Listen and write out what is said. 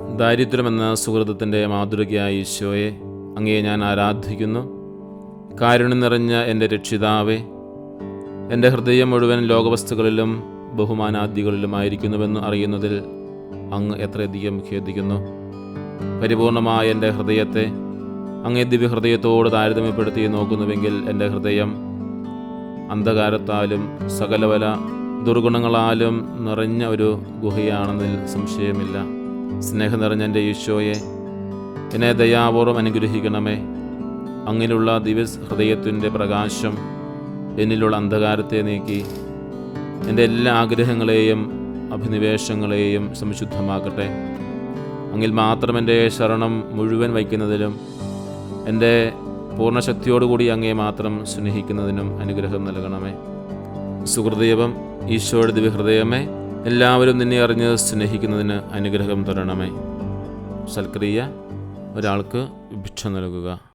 ദാരിദ്ര്യമെന്ന സുഹൃതത്തിന്റെ മാതൃകയായ ഈശോയെ അങ്ങയെ ഞാൻ ആരാധിക്കുന്നു. കാരുണ്യം നിറഞ്ഞ എന്റെ രക്ഷിതാവേ എന്റെ ഹൃദയം മുഴുവൻ ലോകവസ്തുക്കളിലും ബഹുമാനാദികളിലുമായിരിക്കുന്നുവെന്ന് അറിയുന്നതിൽ അങ്ങ് എത്രയധികം ഖേദിക്കുന്നു. പരിപൂർണമായ എന്റെ ഹൃദയത്തെ അങ്ങേ ദിവ്യഹൃദയത്തോട് താരതമ്യപ്പെടുത്തി നോക്കുന്നുവെങ്കിൽ എന്റെ ഹൃദയം അന്ധകാരത്താലും സകലവല ദുർഗുണങ്ങളാലും നിറഞ്ഞ ഒരു ഗുഹയാണെന്നതിൽ സംശയമില്ല. സ്നേഹം നിറഞ്ഞ എന്റെ ഈശോയെ എന്നെ ദയാപൂർവം അനുഗ്രഹിക്കണമേ. അങ്ങിലുള്ള ദിവ്യ ഹൃദയത്തിന്റെ പ്രകാശം എന്നിലുള്ള അന്ധകാരത്തെ നീക്കി എന്റെ എല്ലാ ആഗ്രഹങ്ങളെയും അഭിനിവേശങ്ങളെയും സംശുദ്ധമാക്കട്ടെ അങ്ങിൽ മാത്രം എന്റെ ശരണം മുഴുവൻ വയ്ക്കുന്നതിലും എന്റെ പൂർണശക്തിയോടുകൂടി അങ്ങേ മാത്രം സ്നേഹിക്കുന്നതിനും അനുഗ്രഹം നൽകണമേ. സുഹൃദൈവം ഈശോയുടെ ദിവ്യഹൃദയമേ എല്ലാവരും നിന്നെ അറിഞ്ഞ് സ്നേഹിക്കുന്നതിന് അനുഗ്രഹം തരണമേ. സൽക്രിയ ഒരാൾക്ക് ഭിക്ഷ നൽകുക.